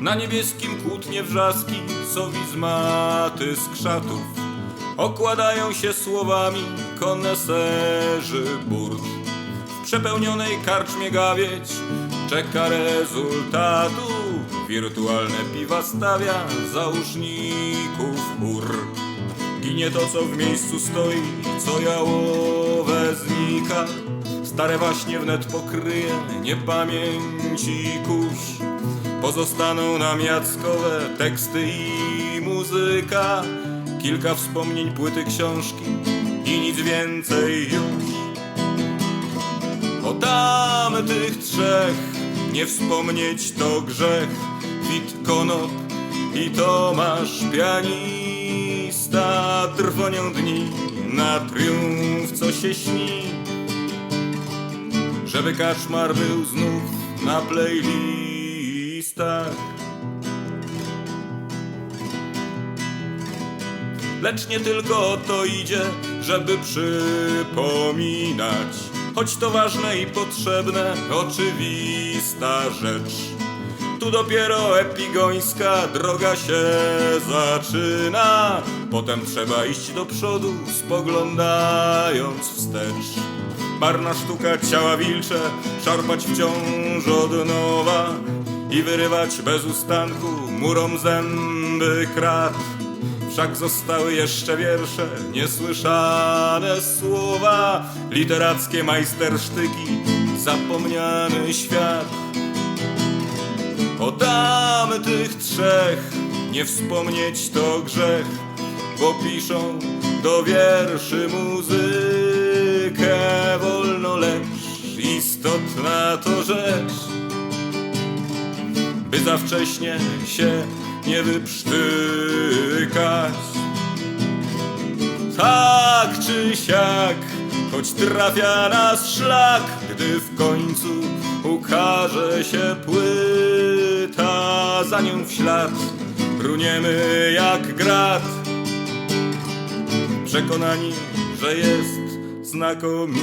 Na niebieskim kłótnie wrzaski, sowizmaty z krzatów Okładają się słowami koneserzy burt W przepełnionej karczmie gawieć czeka rezultatu Wirtualne piwa stawia załóżników chór Ginie to, co w miejscu stoi, co jałowe znika. Stare waśnie wnet pokryje niepamięci kuś. Pozostaną nam jackowe teksty i muzyka. Kilka wspomnień, płyty, książki i nic więcej już. O tamtych trzech nie wspomnieć to grzech. Wit Konop i Tomasz pianista trwonią dni na triumf, co się śni. Żeby kaczmar był znów na playlistach. Lecz nie tylko o to idzie, żeby przypominać. Choć to ważne i potrzebne, oczywista rzecz. Tu dopiero epigońska droga się zaczyna. Potem trzeba iść do przodu, spoglądając wstecz. Marna sztuka ciała wilcze, szarpać wciąż od nowa I wyrywać bez ustanku murom zęby krat Wszak zostały jeszcze wiersze, niesłyszane słowa, literackie majstersztyki, zapomniany świat. O tamtych trzech nie wspomnieć to grzech, bo piszą do wierszy muzykę wolno, lecz istotna to rzecz by za wcześnie się nie wyprztykać. Tak czy siak, choć trafia nas szlak, gdy w końcu ukaże się płyta, za nią w ślad runiemy jak grat, przekonani, że jest znakomita.